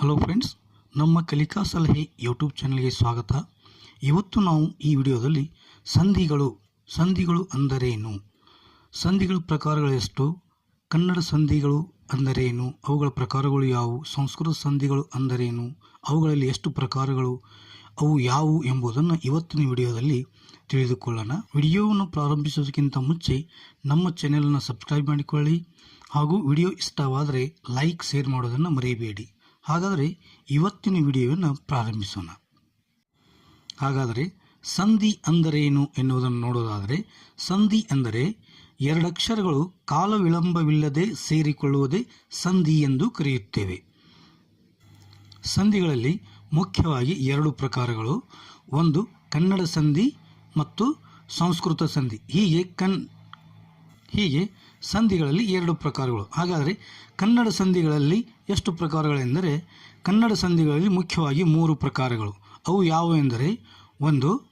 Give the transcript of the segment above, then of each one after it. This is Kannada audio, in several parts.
ಹಲೋ ಫ್ರೆಂಡ್ಸ್ ನಮ್ಮ ಕಲಿಕಾ ಸಲಹೆ ಯೂಟ್ಯೂಬ್ ಚಾನಲ್ಗೆ ಸ್ವಾಗತ. ಇವತ್ತು ನಾವು ಈ ವಿಡಿಯೋದಲ್ಲಿ ಸಂಧಿಗಳು ಸಂಧಿಗಳು ಅಂದರೇನು? ಸಂಧಿಗಳ ಪ್ರಕಾರಗಳು ಎಷ್ಟು? ಕನ್ನಡ ಸಂಧಿಗಳು ಅಂದರೇನು? ಅವುಗಳ ಪ್ರಕಾರಗಳು ಯಾವುವು? ಸಂಸ್ಕೃತ ಸಂಧಿಗಳು ಅಂದರೇನು? ಅವುಗಳಲ್ಲಿ ಎಷ್ಟು ಪ್ರಕಾರಗಳು? ಅವು ಯಾವುವು ಎಂಬುದನ್ನು ಇವತ್ತಿನ ವಿಡಿಯೋದಲ್ಲಿ ತಿಳಿದುಕೊಳ್ಳೋಣ. ವಿಡಿಯೋವನ್ನು ಪ್ರಾರಂಭಿಸೋದಕ್ಕಿಂತ ಮುಂಚೆ ನಮ್ಮ ಚಾನೆಲನ್ನು ಸಬ್ಸ್ಕ್ರೈಬ್ ಮಾಡಿಕೊಳ್ಳಿ ಹಾಗೂ ವಿಡಿಯೋ ಇಷ್ಟವಾದರೆ ಲೈಕ್ ಶೇರ್ ಮಾಡೋದನ್ನು ಮರೆಯಬೇಡಿ ಹಾಗಾದರೆ ಇವತ್ತಿನ ವಿಡಿಯೋವನ್ನು ಪ್ರಾರಂಭಿಸೋಣ. ಹಾಗಾದರೆ ಸಂಧಿ ಅಂದರೇನು ಎನ್ನುವುದನ್ನು ನೋಡೋದಾದರೆ, ಸಂಧಿ ಎಂದರೆ ಎರಡಕ್ಷರಗಳು ಕಾಲ ವಿಳಂಬವಿಲ್ಲದೆ ಸೇರಿಕೊಳ್ಳುವುದೇ ಸಂಧಿ ಎಂದು ಕರೆಯುತ್ತೇವೆ. ಸಂಧಿಗಳಲ್ಲಿ ಮುಖ್ಯವಾಗಿ ಎರಡು ಪ್ರಕಾರಗಳು, ಒಂದು ಕನ್ನಡ ಸಂಧಿ ಮತ್ತು ಸಂಸ್ಕೃತ ಸಂಧಿ. ಹೀಗೆ ಕನ್ ಹೀಗೆ ಸಂಧಿಗಳಲ್ಲಿ ಎರಡು ಪ್ರಕಾರಗಳು. ಹಾಗಾದರೆ ಕನ್ನಡ ಸಂಧಿಗಳಲ್ಲಿ ಎಷ್ಟು ಪ್ರಕಾರಗಳೆಂದರೆ ಕನ್ನಡ ಸಂಧಿಗಳಲ್ಲಿ ಮುಖ್ಯವಾಗಿ ಮೂರು ಪ್ರಕಾರಗಳು. ಅವು ಯಾವುವು ಎಂದರೆ ಒಂದು,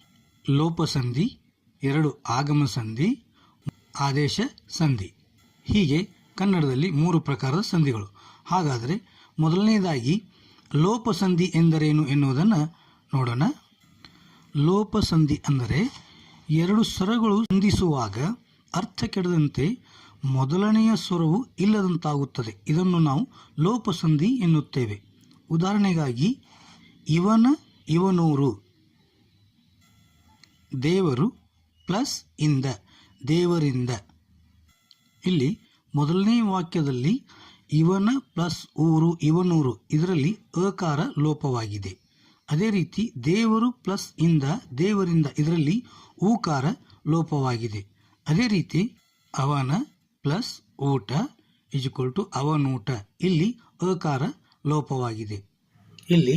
ಲೋಪ ಸಂಧಿ, ಎರಡು, ಆಗಮ ಸಂಧಿ, ಆದೇಶ ಸಂಧಿ. ಹೀಗೆ ಕನ್ನಡದಲ್ಲಿ ಮೂರು ಪ್ರಕಾರದ ಸಂಧಿಗಳು. ಹಾಗಾದರೆ ಮೊದಲನೇದಾಗಿ ಲೋಪ ಸಂಧಿ ಎಂದರೇನು ಎನ್ನುವುದನ್ನು ನೋಡೋಣ. ಲೋಪ ಸಂಧಿ ಅಂದರೆ ಎರಡು ಸ್ವರಗಳು ಸಂಧಿಸುವಾಗ ಅರ್ಥ ಕೆಡದಂತೆ ಮೊದಲನೆಯ ಸ್ವರವು ಇಲ್ಲದಂತಾಗುತ್ತದೆ. ಇದನ್ನು ನಾವು ಲೋಪಸಂಧಿ ಎನ್ನುತ್ತೇವೆ. ಉದಾಹರಣೆಗಾಗಿ, ಇವನ ಇವನೂರು, ದೇವರು ಪ್ಲಸ್ ಇಂದ, ದೇವರಿಂದ. ಇಲ್ಲಿ ಮೊದಲನೇ ವಾಕ್ಯದಲ್ಲಿ ಇವನ ಪ್ಲಸ್ ಊರು, ಇವನೂರು, ಇದರಲ್ಲಿ ಅಕಾರ ಲೋಪವಾಗಿದೆ. ಅದೇ ರೀತಿ ದೇವರು ಪ್ಲಸ್ ಇಂದ, ದೇವರಿಂದ, ಇದರಲ್ಲಿ ಊಕಾರ ಲೋಪವಾಗಿದೆ. ಅದೇ ರೀತಿ ಅವನ ಪ್ಲಸ್ ಊಟ ಇಜ್ಕೊಲ್ ಟು ಅವನೂಟ. ಇಲ್ಲಿ ಅಕಾರ ಲೋಪವಾಗಿದೆ. ಇಲ್ಲಿ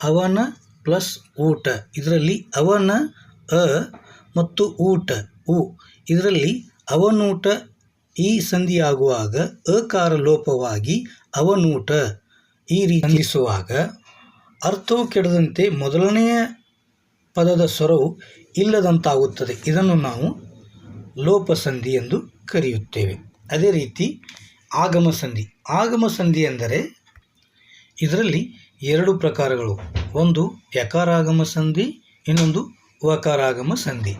ಅವನ ಪ್ಲಸ್ ಊಟ. ಇದರಲ್ಲಿ ಅವನ ಅ ಮತ್ತು ಊಟ. ಉ. ಇದರಲ್ಲಿ ಅವನೂಟ ಈ ಸಂಧಿಯಾಗುವಾಗ ಅಕಾರ ಲೋಪವಾಗಿ ಅವನೂಟ. ಈ ರೀತಿ ಸಂಧಿಸುವಾಗ ಅರ್ಥವು ಕೆಡದಂತೆ ಮೊದಲನೆಯ ಪದದ ಸ್ವರವು ಇಲ್ಲದಂತಾಗುತ್ತದೆ. ಇದನ್ನು ನಾವು ಲೋಪಸಂಧಿ ಎಂದು ಕರೆಯುತ್ತೇವೆ. ಅದೇ ರೀತಿ ಆಗಮ ಸಂಧಿ. ಆಗಮ ಸಂಧಿ ಎಂದರೆ ಇದರಲ್ಲಿ ಎರಡು ಪ್ರಕಾರಗಳು. ಒಂದು ಯಕಾರಾಗಮ ಸಂಧಿ, ಇನ್ನೊಂದು ವಕಾರಾಗಮ ಸಂಧಿ.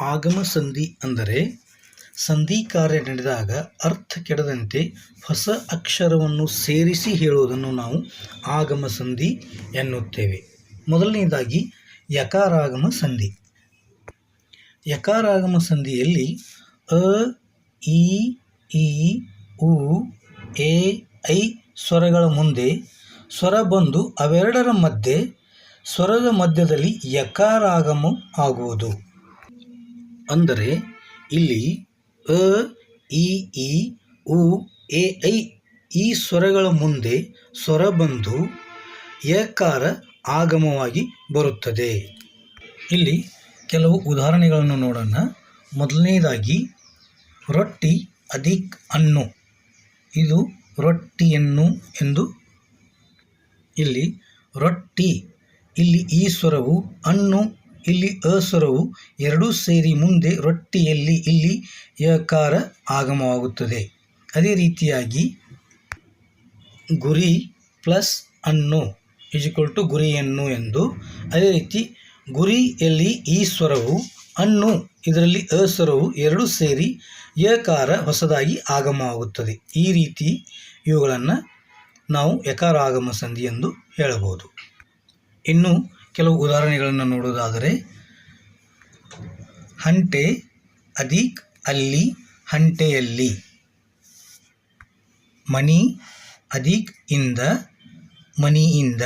ಆಗಮ ಸಂಧಿ ಅಂದರೆ ಸಂಧಿ ಕಾರ್ಯ ನಡೆದಾಗ ಅರ್ಥ ಕೆಡದಂತೆ ಹೊಸ ಅಕ್ಷರವನ್ನು ಸೇರಿಸಿ ಹೇಳುವುದನ್ನು ನಾವು ಆಗಮ ಸಂಧಿ ಎನ್ನುತ್ತೇವೆ. ಮೊದಲನೇದಾಗಿ ಯಕಾರಾಗಮ ಸಂಧಿ. ಯಕಾರಾಗಮ ಸಂಧಿಯಲ್ಲಿ ಅ, ಇ ಈ ಉ, ಎ, ಐ ಸ್ವರಗಳ ಮುಂದೆ ಸ್ವರ ಬಂದು ಅವೆರಡರ ಮಧ್ಯೆ ಸ್ವರದ ಮಧ್ಯದಲ್ಲಿ ಯಕಾರಾಗಮ ಆಗುವುದು. ಅಂದರೆ ಇಲ್ಲಿ ಅ, ಇ ಈ ಉ, ಎ, ಐ ಈ ಸ್ವರಗಳ ಮುಂದೆ ಸ್ವರ ಬಂದು ಯಕಾರ ಆಗಮವಾಗಿ ಬರುತ್ತದೆ. ಇಲ್ಲಿ ಕೆಲವು ಉದಾಹರಣೆಗಳನ್ನು ನೋಡೋಣ. ಮೊದಲನೇದಾಗಿ ರೊಟ್ಟಿ ಅಧಿಕ್ ಅನ್ನು. ಇದು ರೊಟ್ಟಿಯನ್ನು ಎಂದು ಇಲ್ಲಿ ರೊಟ್ಟಿ, ಇಲ್ಲಿ ಈ ಸ್ವರವು ಅನ್ನು, ಇಲ್ಲಿ ಅಸ್ವರವು ಎರಡೂ ಸೇರಿ ಮುಂದೆ ರೊಟ್ಟಿಯಲ್ಲಿ ಇಲ್ಲಿ ಯಕಾರ ಆಗಮವಾಗುತ್ತದೆ. ಅದೇ ರೀತಿಯಾಗಿ ಗುರಿ ಪ್ಲಸ್ ಅನ್ನು ಇಜಿಕ್ವಲ್ ಟು ಗುರಿಯನ್ನು ಎಂದು. ಅದೇ ರೀತಿ ಗುರಿಯಲ್ಲಿ ಈ ಸ್ವರವು ಅನ್ನು ಇದರಲ್ಲಿ ಅಸ್ವರವು ಎರಡೂ ಸೇರಿ ಯಕಾರ ಹೊಸದಾಗಿ ಆಗಮವಾಗುತ್ತದೆ. ಈ ರೀತಿ ಇವುಗಳನ್ನು ನಾವು ಯಕಾರ ಆಗಮ ಸಂಧಿ ಎಂದು ಹೇಳಬಹುದು. ಇನ್ನು ಕೆಲವು ಉದಾಹರಣೆಗಳನ್ನು ನೋಡುವುದಾದರೆ ಹಂಟೆ, ಅಧಿಕ್, ಅಲ್ಲಿ, ಹಂಟೆಯಲ್ಲಿ. ಮಣಿ, ಅಧಿಕ್ ಇಂದ ಮನಿಯಿಂದ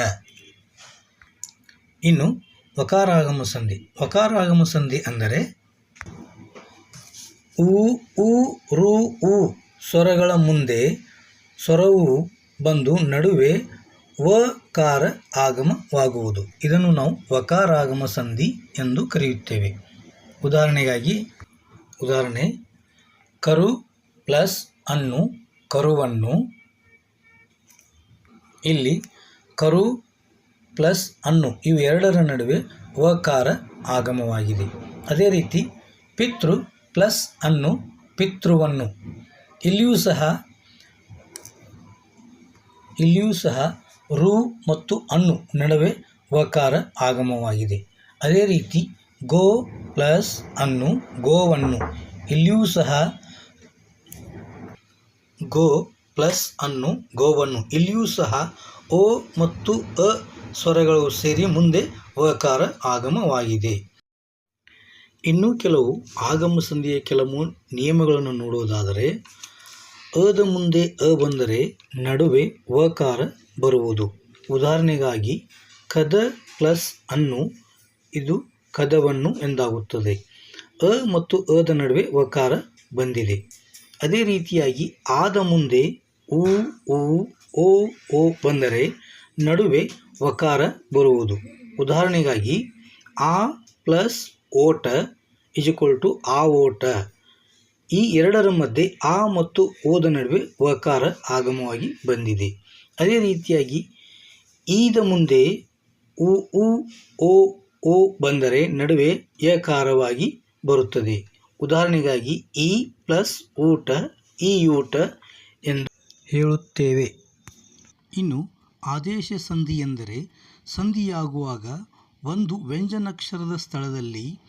ಇನ್ನು ವಕಾರಾಗಮ ಸಂಧಿ. ವಕಾರಾಗಮ ಸಂಧಿ ಅಂದರೆ ಉ ಉ, ರು, ಉ ಸ್ವರಗಳ ಮುಂದೆ ಸ್ವರವು ಬಂದು ನಡುವೆ ವಕಾರ ಆಗಮವಾಗುವುದು. ಇದನ್ನು ನಾವು ವಕಾರಾಗಮ ಸಂಧಿ ಎಂದು ಕರೆಯುತ್ತೇವೆ. ಉದಾಹರಣೆಗಾಗಿ, ಉದಾಹರಣೆ, ಕರು ಪ್ಲಸ್ ಅನ್ನು, ಕರುವನ್ನು, ಇಲ್ಲಿ ಕರು ಪ್ಲಸ್ ಅನ್ನು ಇವೆರಡರ ನಡುವೆ ವಕಾರ ಆಗಮವಾಗಿದೆ. ಅದೇ ರೀತಿ ಪಿತೃ ಪ್ಲಸ್ ಅನ್ನು ಪಿತೃವನ್ನು. ಇಲ್ಲಿಯೂ ಸಹ ಇಲ್ಲಿಯೂ ಸಹ ರು ಮತ್ತು ಅನ್ನು ನಡುವೆ ವಕಾರ ಆಗಮವಾಗಿದೆ. ಅದೇ ರೀತಿ ಗೋ ಪ್ಲಸ್ ಅನ್ನು ಗೋವನ್ನು. ಇಲ್ಲಿಯೂ ಸಹ ಗೋ ಪ್ಲಸ್ ಅನ್ನು ಗೋವನ್ನು. ಇಲ್ಲಿಯೂ ಸಹ ಓ ಮತ್ತು ಅ ಸ್ವರಗಳು ಸೇರಿ ಮುಂದೆ ವಕಾರ ಆಗಮವಾಗಿದೆ. ಇನ್ನು ಕೆಲವು ಆಗಮ ಸಂಧಿಯ ಕೆಲವು ನಿಯಮಗಳನ್ನು ನೋಡುವುದಾದರೆ, ಅದ ಮುಂದೆ ಅ ಬಂದರೆ ನಡುವೆ ವಕಾರ ಬರುವುದು. ಉದಾಹರಣೆಗಾಗಿ, ಕದ ಪ್ಲಸ್ ಅನ್ನು, ಇದು ಕದವನ್ನು ಎಂದಾಗುತ್ತದೆ. ಅ ಮತ್ತು ಅದ ನಡುವೆ ವಕಾರ ಬಂದಿದೆ. ಅದೇ ರೀತಿಯಾಗಿ ಆದ ಮುಂದೆ ಉ ಉ ಓ ಓ ಬಂದರೆ ನಡುವೆ ವಕಾರ ಬರುವುದು. ಉದಾಹರಣೆಗಾಗಿ, ಆ ಪ್ಲಸ್ ಓಟ ಇಸ್ ಟು ಆ ಓಟ. ಈ ಎರಡರ ಮಧ್ಯೆ ಆ ಮತ್ತು ಓದ ನಡುವೆ ವಕಾರ ಆಗಮವಾಗಿ ಬಂದಿದೆ. ಅದೇ ರೀತಿಯಾಗಿ ಈದ ಮುಂದೆ ಉ ಉ, ಓ ಓ ಬಂದರೆ ನಡುವೆ ಏಕಾರವಾಗಿ ಬರುತ್ತದೆ. ಉದಾಹರಣೆಗಾಗಿ, ಈ ಪ್ಲಸ್ ಊಟ, ಈ ಊಟ ಎಂದು ಹೇಳುತ್ತೇವೆ. ಇನ್ನು ಆದೇಶ ಸಂಧಿ ಎಂದರೆ ಸಂಧಿಯಾಗುವಾಗ ಒಂದು ವ್ಯಂಜನಾಕ್ಷರದ ಸ್ಥಳದಲ್ಲಿ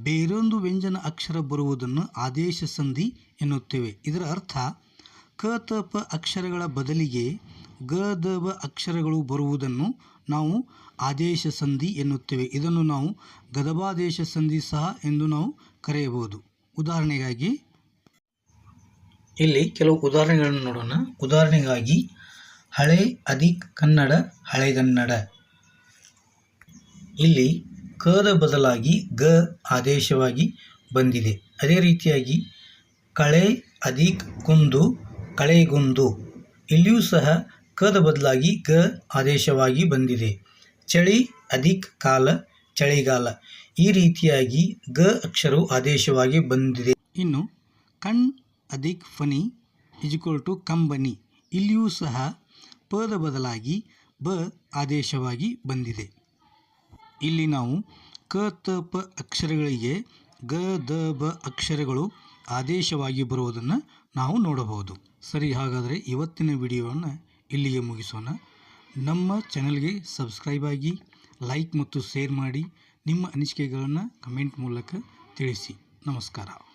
ಬೇರೊಂದು ವ್ಯಂಜನ ಅಕ್ಷರ ಬರುವುದನ್ನು ಆದೇಶ ಸಂಧಿ ಎನ್ನುತ್ತೇವೆ. ಇದರ ಅರ್ಥ ಕ ತ ಪ ಅಕ್ಷರಗಳ ಬದಲಿಗೆ ಗ ದ ಬ ಅಕ್ಷರಗಳು ಬರುವುದನ್ನು ನಾವು ಆದೇಶ ಸಂಧಿ ಎನ್ನುತ್ತೇವೆ. ಇದನ್ನು ನಾವು ಗದಬಾದೇಶ ಸಂಧಿ ಸಹ ಎಂದು ನಾವು ಕರೆಯಬಹುದು. ಉದಾಹರಣೆಗಾಗಿ, ಇಲ್ಲಿ ಕೆಲವು ಉದಾಹರಣೆಗಳನ್ನು ನೋಡೋಣ. ಉದಾಹರಣೆಗಾಗಿ ಹಳೆ ಅಧಿಕ್ ಕನ್ನಡ ಹಳೆಗನ್ನಡ ಇಲ್ಲಿ ಕದ ಬದಲಾಗಿ ಗ ಆದೇಶವಾಗಿ ಬಂದಿದೆ. ಅದೇ ರೀತಿಯಾಗಿ ಕಳೆ ಅಧಿಕ್ ಕುಂದು ಕಳೆಗುಂದು ಇಲ್ಲಿಯೂ ಸಹ ಕದ ಬದಲಾಗಿ ಗ ಆದೇಶವಾಗಿ ಬಂದಿದೆ. ಚಳಿ ಅಧಿಕ್ ಕಾಲ, ಚಳಿಗಾಲ. ಈ ರೀತಿಯಾಗಿ ಗ ಅಕ್ಷರವು ಆದೇಶವಾಗಿ ಬಂದಿದೆ. ಇನ್ನು ಕಣ್ ಅಧಿಕ್ ಫನಿ ಇಜ್ಕೊಲ್ ಟು ಕಂಬನಿ. ಇಲ್ಲಿಯೂ ಸಹ ಪದ ಬದಲಾಗಿ ಬ ಆದೇಶವಾಗಿ ಬಂದಿದೆ. ಇಲ್ಲಿ ನಾವು ಕ, ತ, ಪ ಅಕ್ಷರಗಳಿಗೆ ಗ, ದ, ಬ ಅಕ್ಷರಗಳು ಆದೇಶವಾಗಿ ಬರುವುದನ್ನು ನಾವು ನೋಡಬಹುದು. ಸರಿ, ಹಾಗಾದರೆ ಇವತ್ತಿನ ವಿಡಿಯೋವನ್ನು ಇಲ್ಲಿಗೆ ಮುಗಿಸೋಣ. ನಮ್ಮ ಚಾನಲ್ಗೆ ಸಬ್ಸ್ಕ್ರೈಬ್ ಆಗಿ, ಲೈಕ್ ಮತ್ತು ಶೇರ್ ಮಾಡಿ, ನಿಮ್ಮ ಅನಿಸಿಕೆಗಳನ್ನು ಕಮೆಂಟ್ ಮೂಲಕ ತಿಳಿಸಿ. ನಮಸ್ಕಾರ.